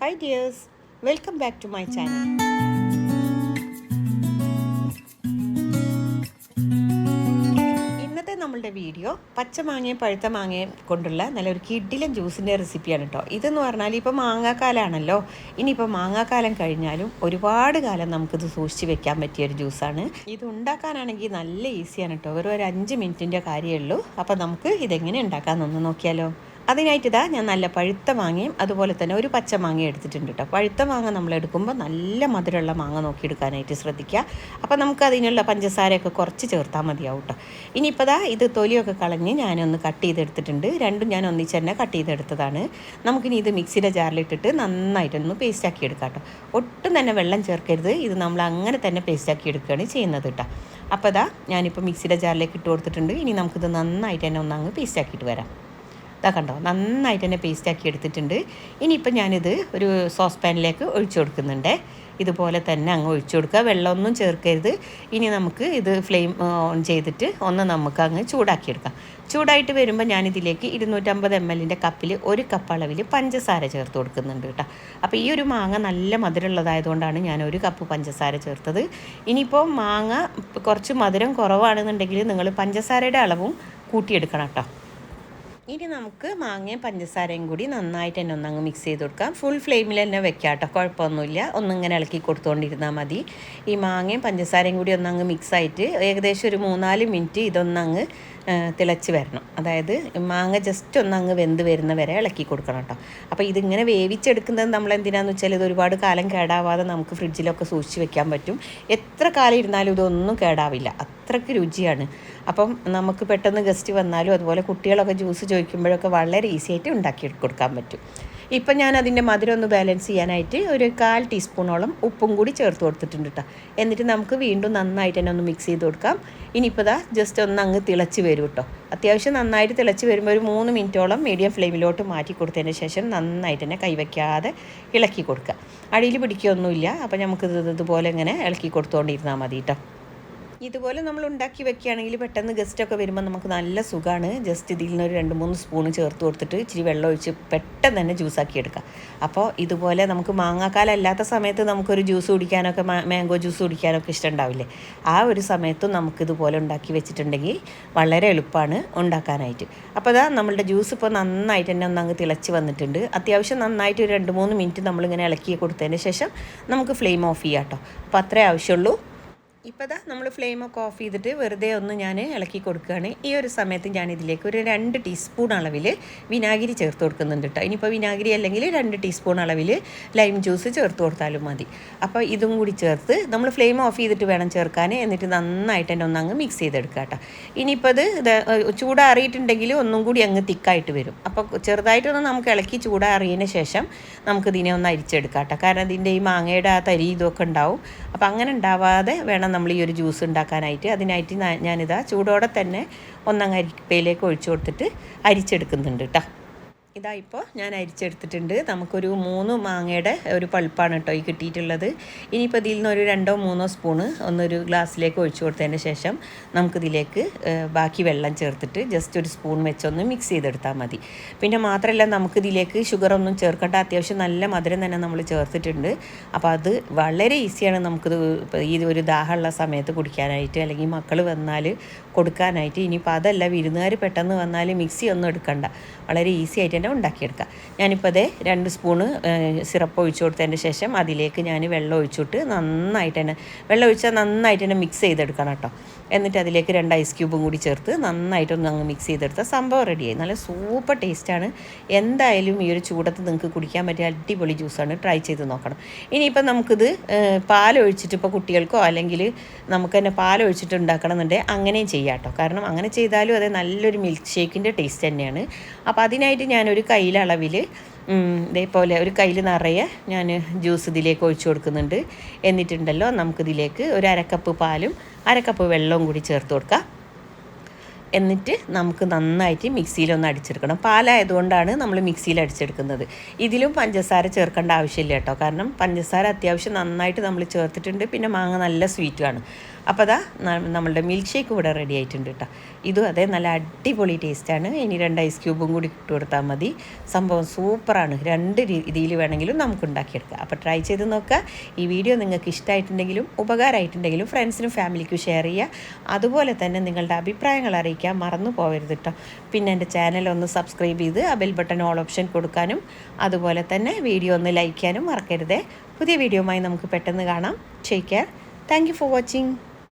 Hi dears welcome back to my channel ഇന്നത്തെ നമ്മളുടെ video പച്ചമാങ്ങയും പഴുത്ത മാങ്ങയും കൊണ്ടുള്ള നല്ലൊരു കിഡിലും ജ്യൂസിന്റെ റെസിപ്പിയാണ് കേട്ടോ. ഇതെന്ന് പറഞ്ഞാൽ ഇപ്പോൾ മാങ്ങാക്കാലാണല്ലോ. ഇനിയിപ്പോൾ മാങ്ങാക്കാലം കഴിഞ്ഞാലും ഒരുപാട് കാലം നമുക്കിത് സൂക്ഷിച്ച് വെക്കാൻ പറ്റിയ ഒരു ജ്യൂസാണ്. ഇത് ഉണ്ടാക്കാനാണെങ്കിൽ നല്ല ഈസിയാണ് കേട്ടോ. വെറും ഒരു അഞ്ച് മിനിറ്റിന്റെ കാര്യമേ ഉള്ളൂ. അപ്പോൾ നമുക്ക് ഇതെങ്ങനെ ഉണ്ടാക്കാമെന്നൊന്ന് നോക്കിയാലോ. അതിനായിട്ട് ഇതാ ഞാൻ നല്ല പഴുത്ത മാങ്ങയും അതുപോലെ തന്നെ ഒരു പച്ച മാങ്ങയും എടുത്തിട്ടുണ്ട് കേട്ടോ പഴുത്ത മാങ്ങ നമ്മൾ എടുക്കുമ്പോൾ നല്ല മധുരമുള്ള മാങ്ങ നോക്കി എടുക്കാനായിട്ട് ശ്രദ്ധിക്കുക. അപ്പോൾ നമുക്ക് അതിനുള്ള പഞ്ചസാരയൊക്കെ കുറച്ച് ചേർത്താൽ മതിയാവും കേട്ടോ ഇനിയിപ്പോൾ ദാ ഇത് തൊലിയൊക്കെ കളഞ്ഞ് ഞാനൊന്ന് കട്ട് ചെയ്തെടുത്തിട്ടുണ്ട്. രണ്ടും ഞാൻ ഒന്നിച്ച് തന്നെ കട്ട് ചെയ്തെടുത്തതാണ്. നമുക്കിനി ഇത് മിക്സിയുടെ ജാറിലിട്ടിട്ട് നന്നായിട്ടൊന്ന് പേസ്റ്റാക്കി എടുക്കാം കേട്ടോ ഒട്ടും തന്നെ വെള്ളം ചേർക്കരുത്. ഇത് നമ്മൾ അങ്ങനെ തന്നെ പേസ്റ്റാക്കി എടുക്കുകയാണ് ചെയ്യുന്നത് കേട്ടോ അപ്പോൾ ദാ ഞാനിപ്പോൾ മിക്സിയുടെ ജാറിലേക്ക് ഇട്ട് കൊടുത്തിട്ടുണ്ട്. ഇനി നമുക്കിത് നന്നായിട്ട് തന്നെ ഒന്നങ്ങ് പേസ്റ്റാക്കിയിട്ട് വരാം. ഇതാ കണ്ടോ നന്നായിട്ട് തന്നെ പേസ്റ്റാക്കി എടുത്തിട്ടുണ്ട്. ഇനിയിപ്പോൾ ഞാനിത് ഒരു സോസ് പാനിലേക്ക് ഒഴിച്ചു കൊടുക്കുന്നുണ്ട്. ഇതുപോലെ തന്നെ അങ്ങ് ഒഴിച്ചു കൊടുക്കുക. വെള്ളമൊന്നും ചേർക്കരുത്. ഇനി നമുക്ക് ഇത് ഫ്ലെയിം ഓൺ ചെയ്തിട്ട് ഒന്ന് നമുക്ക് അങ്ങ് ചൂടാക്കിയെടുക്കാം ചൂടായിട്ട് വരുമ്പോൾ ഞാനിതിലേക്ക് ഇരുന്നൂറ്റമ്പത് എം എല്ലിന്റെ കപ്പിൽ ഒരു കപ്പ് അളവിൽ പഞ്ചസാര ചേർത്ത് കൊടുക്കുന്നുണ്ട് കേട്ടോ. അപ്പോൾ ഈ ഒരു മാങ്ങ നല്ല മധുരമുള്ളതായതുകൊണ്ടാണ് ഞാൻ ഒരു കപ്പ് പഞ്ചസാര ചേർത്തത്. ഇനിയിപ്പോൾ മാങ്ങ കുറച്ച് മധുരം കുറവാണെന്നുണ്ടെങ്കിൽ നിങ്ങൾ പഞ്ചസാരയുടെ അളവും കൂട്ടിയെടുക്കണം കേട്ടോ. ഇനി നമുക്ക് മാങ്ങയും പഞ്ചസാരയും കൂടി നന്നായിട്ട് തന്നെ ഒന്നങ്ങ് മിക്സ് ചെയ്ത് കൊടുക്കാം. ഫുൾ ഫ്ലെയിമിൽ തന്നെ വെക്കാം കേട്ടോ കുഴപ്പമൊന്നുമില്ല. ഒന്നിങ്ങനെ ഇളക്കി കൊടുത്തുകൊണ്ടിരുന്നാൽ മതി. ഈ മാങ്ങയും പഞ്ചസാരയും കൂടി ഒന്നങ്ങ് മിക്സ് ആയിട്ട് ഏകദേശം ഒരു മൂന്നാൽ മിനിറ്റ് ഇതൊന്നങ്ങ് തിളച്ച് വരണം. അതായത് മാങ്ങ ജസ്റ്റ് ഒന്ന് അങ്ങ് വെന്ത് വരുന്ന വരെ ഇളക്കി കൊടുക്കണം കേട്ടോ അപ്പോൾ ഇതിങ്ങനെ വേവിച്ചെടുക്കുന്നത് നമ്മൾ എന്തിനാന്ന് വെച്ചാൽ ഇത് ഒരുപാട് കാലം കേടാവാതെ നമുക്ക് ഫ്രിഡ്ജിലൊക്കെ സൂക്ഷിച്ച് വെക്കാൻ പറ്റും. എത്ര കാലം ഇരുന്നാലും ഇതൊന്നും കേടാവില്ല. അത്രയ്ക്ക് രുചിയാണ്. അപ്പം നമുക്ക് പെട്ടെന്ന് ഗസ്റ്റ് വന്നാലും അതുപോലെ കുട്ടികളൊക്കെ ജ്യൂസ് ചോദിക്കുമ്പോഴൊക്കെ വളരെ ഈസി ആയിട്ട് ഉണ്ടാക്കി കൊടുക്കാൻ പറ്റും. ഇപ്പം ഞാൻ അതിന്റെ മധുരം ഒന്ന് ബാലൻസ് ചെയ്യാനായിട്ട് ഒരു കാൽ ടീസ്പൂണോളം ഉപ്പും കൂടി ചേർത്ത് കൊടുത്തിട്ടുണ്ട് കേട്ടോ എന്നിട്ട് നമുക്ക് വീണ്ടും നന്നായിട്ട് തന്നെ ഒന്ന് മിക്സ് ചെയ്ത് കൊടുക്കാം. ഇനിയിപ്പോൾ ഇതാ ജസ്റ്റ് ഒന്ന് അങ്ങ് തിളച്ച് വരും കേട്ടോ അത്യാവശ്യം നന്നായിട്ട് തിളച്ച് വരുമ്പോൾ ഒരു മൂന്ന് മിനിറ്റോളം മീഡിയം ഫ്ലെയിമിലോട്ട് മാറ്റി കൊടുത്തതിന് ശേഷം നന്നായിട്ട് തന്നെ കൈവയ്ക്കാതെ ഇളക്കി കൊടുക്കുക. അടിയിൽ പിടിക്കുകയൊന്നുമില്ല. അപ്പോൾ നമുക്ക് ഇത് ഇതുപോലെ ഇങ്ങനെ ഇളക്കി കൊടുത്തുകൊണ്ടിരുന്നാൽ മതി കേട്ടോ ഇതുപോലെ നമ്മൾ ഉണ്ടാക്കി വെക്കുകയാണെങ്കിൽ പെട്ടെന്ന് ഗസ്റ്റൊക്കെ വരുമ്പോൾ നമുക്ക് നല്ല സുഖമാണ് ജസ്റ്റ് ഇതിൽ നിന്ന് ഒരു രണ്ട് മൂന്ന് സ്പൂണ് ചേർത്ത് കൊടുത്തിട്ട് ഇച്ചിരി വെള്ളം ഒഴിച്ച് പെട്ടെന്ന് തന്നെ ജ്യൂസാക്കി എടുക്കാം. അപ്പോൾ ഇതുപോലെ നമുക്ക് മാങ്ങാക്കാലം അല്ലാത്ത സമയത്ത് നമുക്കൊരു ജ്യൂസ് കുടിക്കാനൊക്കെ മാംഗോ ജ്യൂസ് കുടിക്കാനൊക്കെ ഇഷ്ടമുണ്ടാവില്ലേ ആ ഒരു സമയത്തും നമുക്കിതുപോലെ ഉണ്ടാക്കി വെച്ചിട്ടുണ്ടെങ്കിൽ വളരെ എളുപ്പമാണ് ഉണ്ടാക്കാനായിട്ട്. അപ്പോൾ അതാ നമ്മളുടെ ജ്യൂസ് ഇപ്പോൾ നന്നായിട്ട് തന്നെ ഒന്നങ്ങ് തിളച്ച് വന്നിട്ടുണ്ട്. അത്യാവശ്യം നന്നായിട്ട് ഒരു രണ്ട് മൂന്ന് മിനിറ്റ് നമ്മളിങ്ങനെ ഇളക്കി കൊടുത്തതിന് ശേഷം നമുക്ക് ഫ്ലെയിം ഓഫ് ചെയ്യാം കേട്ടോ അപ്പോൾ അത്രേ ആവശ്യമുള്ളൂ. ഇപ്പോൾ ദാ നമ്മൾ ഫ്ലെയിമൊക്കെ ഓഫ് ചെയ്തിട്ട് വെറുതെ ഒന്ന് ഞാൻ ഇളക്കി കൊടുക്കുകയാണ്. ഈ ഒരു സമയത്ത് ഞാൻ ഇതിലേക്ക് ഒരു രണ്ട് ടീസ്പൂൺ അളവിൽ വിനാഗിരി ചേർത്ത് കൊടുക്കുന്നുണ്ട് കേട്ടോ ഇനിയിപ്പോൾ വിനാഗിരി അല്ലെങ്കിൽ രണ്ട് ടീസ്പൂൺ അളവിൽ ലൈം ജ്യൂസ് ചേർത്ത് കൊടുത്താലും മതി. അപ്പോൾ ഇതും കൂടി ചേർത്ത് നമ്മൾ ഫ്ലെയിം ഓഫ് ചെയ്തിട്ട് വേണം ചേർക്കാൻ എന്നിട്ട് നന്നായിട്ട് തന്നെ ഒന്നങ്ങ് മിക്സ് ചെയ്തെടുക്കുക കേട്ടോ ഇനിയിപ്പോൾ അത് ചൂടാറിയിട്ടുണ്ടെങ്കിൽ ഒന്നും കൂടി അങ്ങ് തിക്കായിട്ട് വരും. അപ്പോൾ ചെറുതായിട്ടൊന്ന് നമുക്ക് ഇളക്കി ചൂടാറിയതിന് ശേഷം നമുക്ക് നമുക്കിതിനെ ഒന്ന് അരിച്ചെടുക്കാം കേട്ടോ കാരണം ഇതിന്റെ ഈ മാങ്ങയുടെ ആ തരി ഇതൊക്കെ ഉണ്ടാവും. അപ്പോൾ അങ്ങനെ ഉണ്ടാവാതെ വേണം നമ്മൾ ഈ ഒരു ജ്യൂസ് ഉണ്ടാക്കാനായിട്ട് അതിനായിട്ട് ഞാനിതാ ചൂടോടെ തന്നെ ഒന്നങ്ങ് അരിപ്പയിലേക്ക് ഒഴിച്ചു കൊടുത്തിട്ട് അരിച്ചെടുക്കുന്നുണ്ട് കേട്ടോ ഇതാ ഇപ്പോൾ ഞാൻ അരിച്ചെടുത്തിട്ടുണ്ട്. നമുക്കൊരു മൂന്ന് മാങ്ങയുടെ ഒരു പൾപ്പാണ് കേട്ടോ ഈ കിട്ടിയിട്ടുള്ളത്. ഇനിയിപ്പോൾ ഇതിൽ നിന്ന് ഒരു രണ്ടോ മൂന്നോ സ്പൂണ് ഒന്നൊരു ഗ്ലാസ്സിലേക്ക് ഒഴിച്ചു കൊടുത്തതിന് ശേഷം നമുക്കിതിലേക്ക് ബാക്കി വെള്ളം ചേർത്തിട്ട് ജസ്റ്റ് ഒരു സ്പൂൺ വെച്ചൊന്ന് മിക്സ് ചെയ്തെടുത്താൽ മതി. പിന്നെ മാത്രമല്ല നമുക്കിതിലേക്ക് ഷുഗറൊന്നും ചേർക്കേണ്ട അത്യാവശ്യം നല്ല മധുരം തന്നെ നമ്മൾ ചേർത്തിട്ടുണ്ട്. അപ്പോൾ അത് വളരെ ഈസിയാണ് നമുക്കിത് ഈ ഒരു ദാഹമുള്ള സമയത്ത് കുടിക്കാനായിട്ട് അല്ലെങ്കിൽ മക്കൾ വന്നാൽ കൊടുക്കാനായിട്ട്. ഇനിയിപ്പോൾ അതല്ല വിരുന്നുകാർ പെട്ടെന്ന് വന്നാൽ മിക്സി ഒന്നും എടുക്കണ്ട. വളരെ ഈസി ആയിട്ട്. തന്നെ ഉണ്ടാക്കിയെടുക്കാം. ഞാനിപ്പോൾ അതേ രണ്ട് സ്പൂണ് സിറപ്പ് ഒഴിച്ചു കൊടുത്തതിന് ശേഷം അതിലേക്ക് ഞാൻ വെള്ളം ഒഴിച്ചിട്ട് നന്നായിട്ട് തന്നെ വെള്ളം ഒഴിച്ചാൽ നന്നായിട്ട് തന്നെ മിക്സ് ചെയ്തെടുക്കണം കേട്ടോ. എന്നിട്ട് അതിലേക്ക് രണ്ട് ഐസ് ക്യൂബും കൂടി ചേർത്ത് നന്നായിട്ടൊന്ന് അങ്ങ് മിക്സ് ചെയ്തെടുത്താൽ സംഭവം റെഡിയായി നല്ല സൂപ്പർ ടേസ്റ്റാണ് എന്തായാലും ഈ ഒരു ചൂടത്ത് നിങ്ങൾക്ക് കുടിക്കാൻ പറ്റിയ അടിപൊളി ജ്യൂസാണ് ട്രൈ ചെയ്ത് നോക്കണം. ഇനിയിപ്പോൾ നമുക്കിത് പാലൊഴിച്ചിട്ട് ഇപ്പോൾ കുട്ടികൾക്കോ അല്ലെങ്കിൽ നമുക്ക് തന്നെ പാലൊഴിച്ചിട്ട് ഉണ്ടാക്കണമെന്നുണ്ടെങ്കിൽ അങ്ങനെയും ചെയ്യാം കേട്ടോ. കാരണം അങ്ങനെ ചെയ്താലും അതേ നല്ലൊരു മിൽക്ക് ഷേക്കിന്റെ ടേസ്റ്റ് തന്നെയാണ്. അപ്പോൾ അതിനായിട്ട് ഞാനൊരു കയ്യിലളവിൽ ഇതേപോലെ ഒരു കയ്യിൽ നിറയെ ഞാൻ ജ്യൂസ് ഇതിലേക്ക് ഒഴിച്ചു കൊടുക്കുന്നുണ്ട്. എന്നിട്ടുണ്ടല്ലോ നമുക്കിതിലേക്ക് ഒരു അരക്കപ്പ് പാലും അരക്കപ്പ് വെള്ളവും കൂടി ചേർത്ത് കൊടുക്കാം. എന്നിട്ട് നമുക്ക് നന്നായിട്ട് മിക്സിയിലൊന്ന് അടിച്ചെടുക്കണം. പാലായതുകൊണ്ടാണ് നമ്മൾ മിക്സിയിൽ അടിച്ചെടുക്കുന്നത്. ഇതിലും പഞ്ചസാര ചേർക്കേണ്ട ആവശ്യമില്ല കേട്ടോ. കാരണം പഞ്ചസാര അത്യാവശ്യം നന്നായിട്ട് നമ്മൾ ചേർത്തിട്ടുണ്ട്. പിന്നെ മാങ്ങ നല്ല സ്വീറ്റുമാണ്. അപ്പോൾ അതാ നമ്മളുടെ മിൽക്ക് ഷേക്ക് ഇവിടെ റെഡി ആയിട്ടുണ്ട് കേട്ടോ ഇതും അതേ നല്ല അടിപൊളി ടേസ്റ്റാണ് ഇനി രണ്ട് ഐസ് ക്യൂബും കൂടി ഇട്ട് കൊടുത്താൽ മതി. സംഭവം സൂപ്പറാണ് രണ്ട് രീതിയിൽ വേണമെങ്കിലും നമുക്ക് ഉണ്ടാക്കിയെടുക്കാം. അപ്പോൾ ട്രൈ ചെയ്ത് നോക്കുക ഈ വീഡിയോ നിങ്ങൾക്ക് ഇഷ്ടമായിട്ടുണ്ടെങ്കിലും ഉപകാരമായിട്ടുണ്ടെങ്കിലും ഫ്രണ്ട്സിനും ഫാമിലിക്കും ഷെയർ ചെയ്യുക. അതുപോലെ തന്നെ നിങ്ങളുടെ അഭിപ്രായങ്ങൾ അറിയിക്കാൻ മറന്നു പോകരുത് കേട്ടോ പിന്നെ എന്റെ ചാനൽ ഒന്ന് സബ്സ്ക്രൈബ് ചെയ്ത് ആ ബെൽ ബട്ടൺ ഓൾ ഓപ്ഷൻ കൊടുക്കാനും അതുപോലെ തന്നെ വീഡിയോ ഒന്ന് ലൈക്ക് ചെയ്യാനും മറക്കരുതേ. പുതിയ വീഡിയോയുമായി നമുക്ക് പെട്ടെന്ന് കാണാം. Take thank you for watching